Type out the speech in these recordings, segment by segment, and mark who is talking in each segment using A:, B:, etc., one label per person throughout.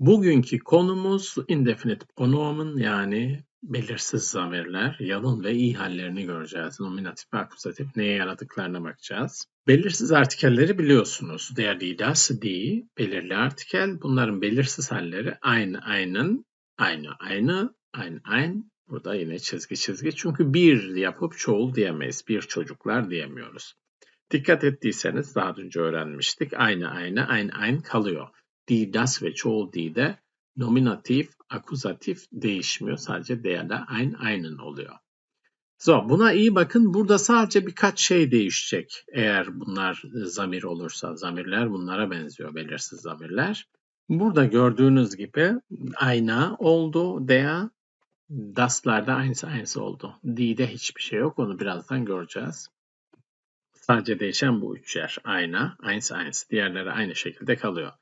A: Bugünkü konumuz indefinite pronomen yani belirsiz zamirler, yalın ve iyi hallerini göreceğiz. Nominatif ve akuzatif neye yaradıklarına bakacağız. Belirsiz artikelleri biliyorsunuz. Der, die, das, die, belirli artikel. Bunların belirsiz halleri aynı, aynın, aynı, aynı, ein, ein. Burada yine çizgi çizgi. Çünkü bir yapıp çoğul diyemeyiz. Bir çocuklar diyemiyoruz. Dikkat ettiyseniz daha önce öğrenmiştik. Aynı, aynı, ein, ein kalıyor die, das ve çoğul de nominatif, akuzatif değişmiyor. Sadece der ein, einen oluyor. So, buna iyi bakın. Burada sadece birkaç şey değişecek. Eğer bunlar zamir olursa, zamirler bunlara benziyor, belirsiz zamirler. Burada gördüğünüz gibi ayna oldu, der, das'larda aynısı aynısı oldu. D'de hiçbir şey yok, onu birazdan göreceğiz. Sadece değişen bu üç yer. Ayna, eins eins. Diğerleri aynı şekilde kalıyor.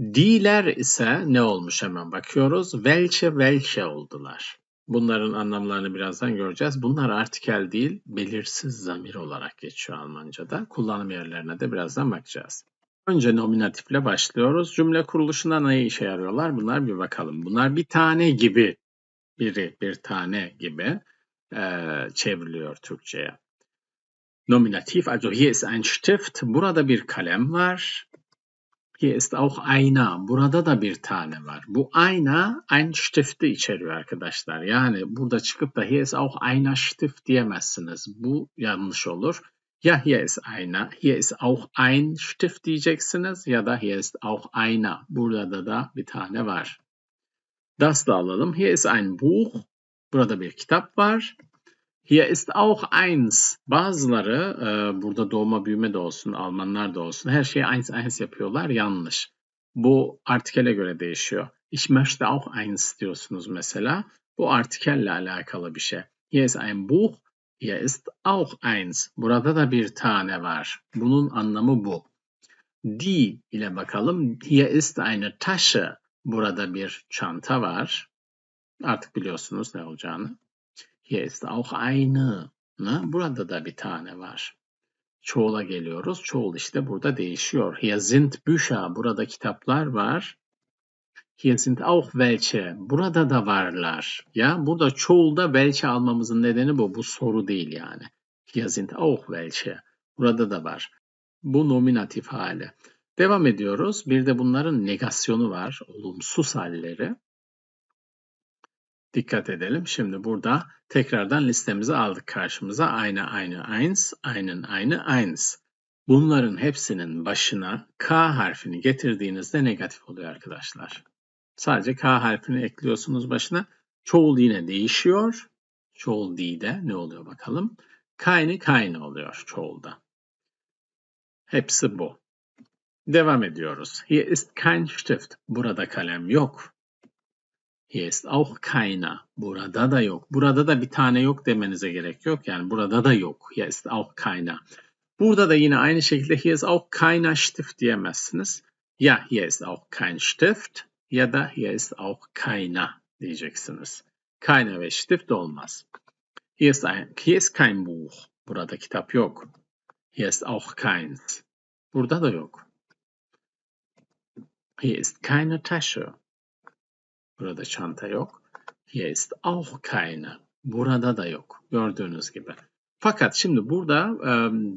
A: D'ler ise ne olmuş hemen bakıyoruz. Welche welche oldular. Bunların anlamlarını birazdan göreceğiz. Bunlar artikel değil, belirsiz zamir olarak geçiyor Almanca'da. Kullanım yerlerine de birazdan bakacağız. Önce nominatifle başlıyoruz. Cümle kuruluşunda ne işe yarıyorlar? Bunlar bir bakalım. Bunlar bir tane gibi, biri bir tane gibi e, çevriliyor Türkçe'ye. Nominatif, also hier ist ein Stift. Burada bir kalem var. Hier ist auch einer. Burada da bir tane var. Bu einer ein Stift'i içeriyor arkadaşlar. Yani burada çıkıp da hier ist auch einer Stift diyemezsiniz. Bu yanlış olur. Ya hier ist einer, hier ist auch ein Stift diyeceksiniz ya da hier ist auch einer. Burada da bir tane var. Das da alalım. Hier ist ein Buch. Burada bir kitap var. Hier ist auch eins. Bazıları e, burada doğma büyüme de olsun, Almanlar da olsun her şeyi eins eins yapıyorlar. Yanlış. Bu artikele göre değişiyor. Ich möchte auch eins diyorsunuz mesela. Bu artikelle alakalı bir şey. Hier ist ein Buch. Hier ist auch eins. Burada da bir tane var. Bunun anlamı bu. Die ile bakalım. Hier ist eine Tasche. Burada bir çanta var. Artık biliyorsunuz ne olacağını. Hier ist auch eine. Ne? Burada da bir tane var. Çoğula geliyoruz. Çoğul işte burada değişiyor. Hier sind Bücher. Burada kitaplar var. Hier sind auch welche. Burada da varlar. Ya burada çoğulda welche almamızın nedeni bu. Bu soru değil yani. Hier sind auch welche. Burada da var. Bu nominatif hali. Devam ediyoruz. Bir de bunların negasyonu var. Olumsuz halleri. Dikkat edelim. Şimdi burada tekrardan listemizi aldık karşımıza. Aynı aynı eins, aynen aynı eins. Bunların hepsinin başına K harfini getirdiğinizde negatif oluyor arkadaşlar. Sadece K harfini ekliyorsunuz başına. Çoğul yine değişiyor. Çoğul D'de ne oluyor bakalım. Kayni kayni oluyor çoğulda. Hepsi bu. Devam ediyoruz. Hier ist kein Stift. Burada kalem yok. Hier ist auch keiner. Burada da yok. Burada da bir tane yok demenize gerek yok. Yani burada da yok. Hier ist auch keiner. Burada da yine aynı şekilde hier ist auch keiner Stift diyemezsiniz. Ya hier ist auch kein Stift ya da hier ist auch keiner diyeceksiniz. Keiner ve Stift olmaz. Hier ist, ein, hier ist kein Buch. Burada kitap yok. Hier ist auch keins. Burada da yok. Hier ist keine Tasche. Burada çanta yok. Hier ist auch keine. Burada da yok. Gördüğünüz gibi. Fakat şimdi burada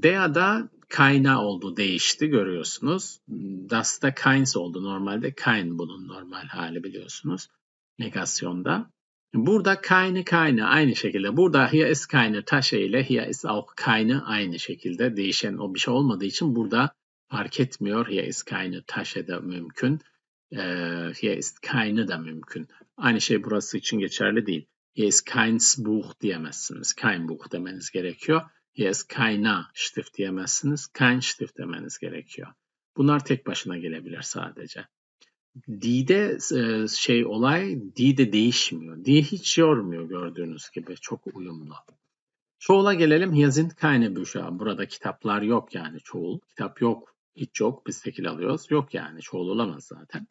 A: dea'da kayna oldu, değişti görüyorsunuz. Das'ta keins oldu. Normalde kein bunun normal hali biliyorsunuz. Negasyonda. Burada keine keine aynı şekilde. Burada hier ist keine Tasche ile hier ist auch keine aynı şekilde. Değişen o bir şey olmadığı için burada fark etmiyor. Hier ist keine Tasche de mümkün hier ist keine da mümkün. Aynı şey burası için geçerli değil. Hier ist keins Buch diyemezsiniz. Kein Buch demeniz gerekiyor. Hier ist keiner Stift diyemezsiniz. Kein Stift demeniz gerekiyor. Bunlar tek başına gelebilir sadece. D'de e, şey olay D'de değişmiyor. D hiç yormuyor gördüğünüz gibi. Çok uyumlu. Çoğula gelelim. Hier sind keine Bücher. Burada kitaplar yok yani çoğul. Kitap yok. Hiç yok. Biz tekil alıyoruz. Yok yani. Çoğul olamaz zaten.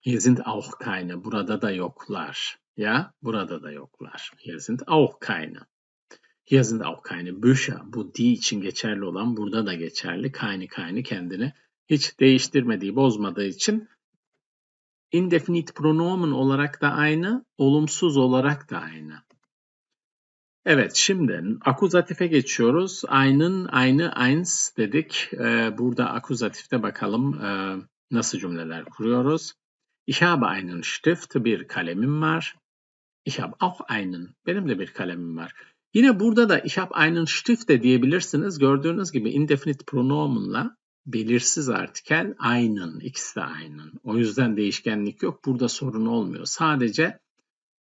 A: Hier sind auch keine. Burada da yoklar. Ya, burada da yoklar. Hier sind auch keine. Hier sind auch keine Bücher. Bu die için geçerli olan burada da geçerli. Keine keine kendini hiç değiştirmediği, bozmadığı için Indefinite pronomen olarak da aynı, olumsuz olarak da aynı. Evet, şimdi akuzatife geçiyoruz. Aynın, aynı, eins dedik. Ee, burada akuzatifte bakalım e, nasıl cümleler kuruyoruz. Ich habe einen Stift, bir kalemim var. Ich habe auch einen, benim de bir kalemim var. Yine burada da ich habe einen Stift de diyebilirsiniz. Gördüğünüz gibi indefinite pronomenla belirsiz artikel aynen, ikisi de aynen. O yüzden değişkenlik yok. Burada sorun olmuyor. Sadece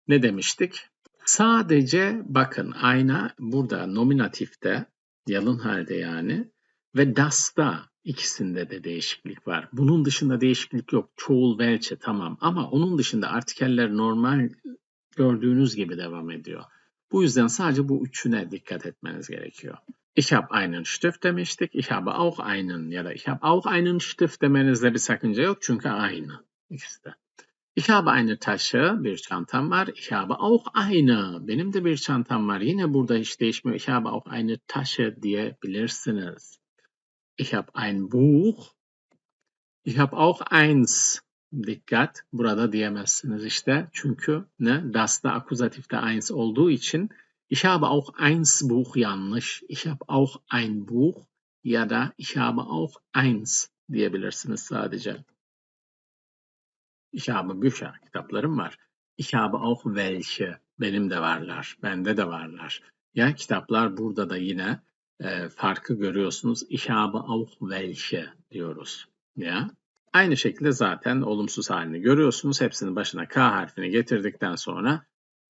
A: ne demiştik? Sadece bakın ayna burada nominatifte, yalın halde yani ve das'ta ikisinde de değişiklik var. Bunun dışında değişiklik yok. Çoğul, velçe tamam ama onun dışında artikeller normal gördüğünüz gibi devam ediyor. Bu yüzden sadece bu üçüne dikkat etmeniz gerekiyor. Ich habe einen Stift demiştik. Ich habe auch einen ya da ich habe auch einen Stift demenizde bir sakınca yok çünkü aynı ikisi de. Ich habe eine Tasche, bir çantam var. Ich habe auch eine, benim de bir çantam var. Yine burada hiç değişmiyor. Ich habe auch eine Tasche diyebilirsiniz. Ich habe ein Buch. Ich habe auch eins. Dikkat, burada diyemezsiniz işte. Çünkü ne? Das'ta akuzatifte eins olduğu için Ich habe auch eins Buch yanlış. Ich habe auch ein Buch ya da ich habe auch eins diyebilirsiniz sadece. Ich habe Bücher, kitaplarım var. Ich habe auch welche, benim de varlar, bende de varlar. Ya kitaplar burada da yine e, farkı görüyorsunuz. Habe auch welche diyoruz. Ya. Aynı şekilde zaten olumsuz halini görüyorsunuz. Hepsinin başına K harfini getirdikten sonra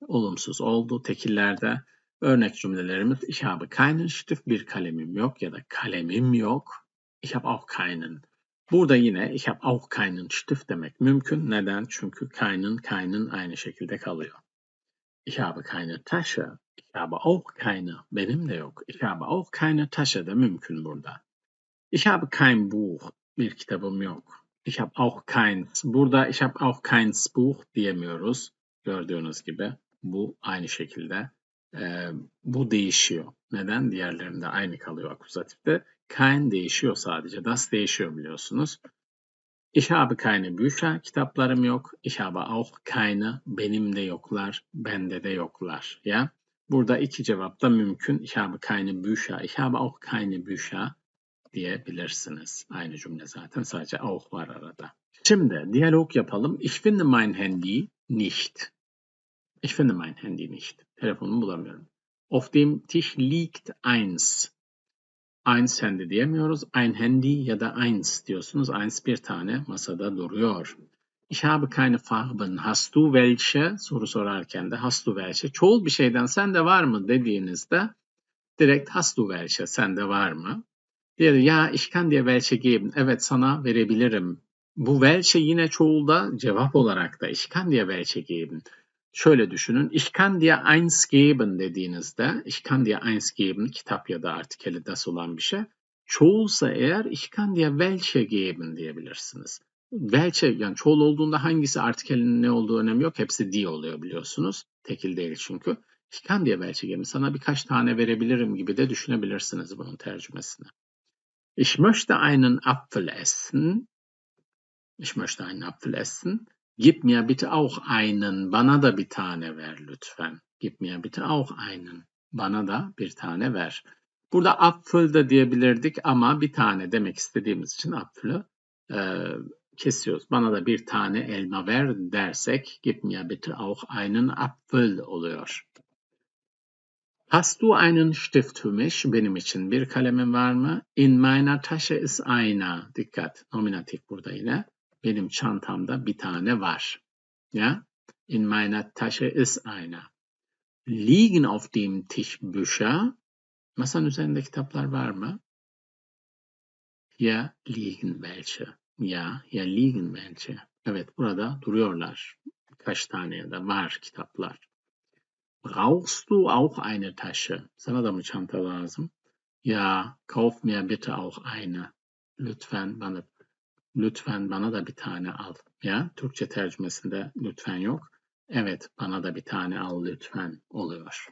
A: olumsuz oldu tekillerde. Örnek cümlelerimiz Ich habe keinen Stift, bir kalemim yok ya da kalemim yok. Ich habe auch keinen. Burada yine ich habe auch keinen Stift demek mümkün. Neden? Çünkü keinen, keinen aynı şekilde kalıyor. Ich habe keine Tasche. Ich habe auch keine. Benim de yok. Ich habe auch keine Tasche de mümkün burada. Ich habe kein Buch. Bir kitabım yok. Ich habe auch keins. Burada ich habe auch keins Buch diyemiyoruz. Gördüğünüz gibi bu aynı şekilde e, bu değişiyor. Neden? Diğerlerinde aynı kalıyor akuzatifte. Kein değişiyor sadece. Das değişiyor biliyorsunuz. Ich habe keine Bücher, kitaplarım yok. Ich habe auch keine, benim de yoklar, bende de yoklar. Ya. Burada iki cevap da mümkün. Ich habe keine Bücher, ich habe auch keine Bücher diyebilirsiniz. Aynı cümle zaten sadece auch var arada. Şimdi diyalog yapalım. Ich finde mein Handy nicht. Ich finde mein Handy nicht. Telefonumu bulamıyorum. Auf dem Tisch liegt eins. Eins Handy diyemiyoruz. Ein Handy ya da eins diyorsunuz. Eins bir tane masada duruyor. Ich habe keine Farben. Hast du welche? Soru sorarken de hast du welche? Çoğul bir şeyden sende var mı dediğinizde direkt hast du welche? Sende var mı? Diğeri ya ich kann dir welche geben. Evet sana verebilirim. Bu welche yine çoğulda cevap olarak da ich kann dir welche geben. Şöyle düşünün. Ich kann dir eins geben dediğinizde, ich kann dir eins geben, kitap ya da artikeli das olan bir şey. Çoğulsa eğer ich kann dir welche geben diyebilirsiniz. Welche yani çoğul olduğunda hangisi artikelinin ne olduğu önemi yok. Hepsi die oluyor biliyorsunuz. Tekil değil çünkü. Kann dir welche geben. Sana birkaç tane verebilirim gibi de düşünebilirsiniz bunun tercümesini. Ich möchte einen Apfel essen. Ich möchte einen Apfel essen. Gib mir bitte auch einen. Bana da bir tane ver lütfen. Gib mir bitte auch einen. Bana da bir tane ver. Burada Apfel de diyebilirdik ama bir tane demek istediğimiz için Apfel'ı kesiyoruz. Bana da bir tane elma ver dersek gib mir bitte auch einen Apfel oluyor. Hast du einen Stift für mich? Benim için bir kalemin var mı? In meiner Tasche ist einer. Dikkat. Nominatif burada yine. Benim çantamda bir tane var. Ja? In meiner Tasche ist einer. Liegen auf dem Tisch Bücher? Masanın üzerinde kitaplar var mı? Hier liegen welche. Ja, hier liegen welche. Evet, burada duruyorlar. Birkaç tane ya da var kitaplar. Brauchst du auch eine Tasche? Sana da mı çanta lazım? Ja, kauf mir bitte auch eine. Lütfen bana lütfen bana da bir tane al. Ya Türkçe tercümesinde lütfen yok. Evet bana da bir tane al lütfen oluyor.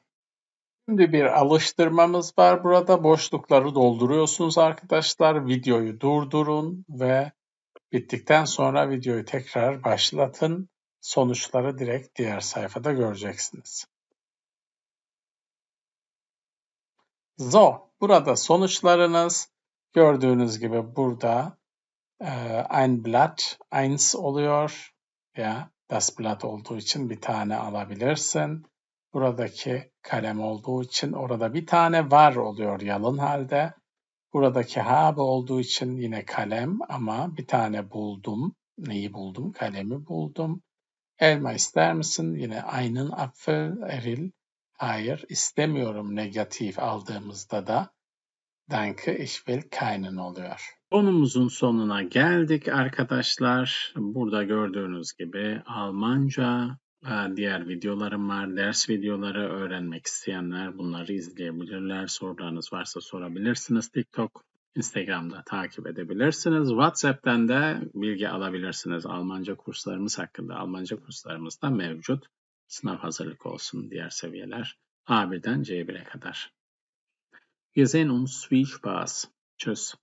A: Şimdi bir alıştırmamız var burada. Boşlukları dolduruyorsunuz arkadaşlar. Videoyu durdurun ve Bittikten sonra videoyu tekrar başlatın. Sonuçları direkt diğer sayfada göreceksiniz. So, burada sonuçlarınız gördüğünüz gibi burada e, ein Blatt 1 oluyor. Ya, das Blatt olduğu için bir tane alabilirsin. Buradaki kalem olduğu için orada bir tane var oluyor yalın halde. Buradaki habe olduğu için yine kalem ama bir tane buldum. Neyi buldum? Kalemi buldum. Elma ister misin? Yine einen Apfel, eril. Hayır, istemiyorum negatif aldığımızda da danke, ich will keinen oluyor. Konumuzun sonuna geldik arkadaşlar. Burada gördüğünüz gibi Almanca diğer videolarım var. Ders videoları öğrenmek isteyenler bunları izleyebilirler. Sorularınız varsa sorabilirsiniz. TikTok, Instagram'da takip edebilirsiniz. WhatsApp'tan da bilgi alabilirsiniz. Almanca kurslarımız hakkında. Almanca kurslarımız da mevcut. Sınav hazırlık olsun diğer seviyeler. A1'den C1'e kadar. Wir sehen uns. Viel Spaß. Tschüss.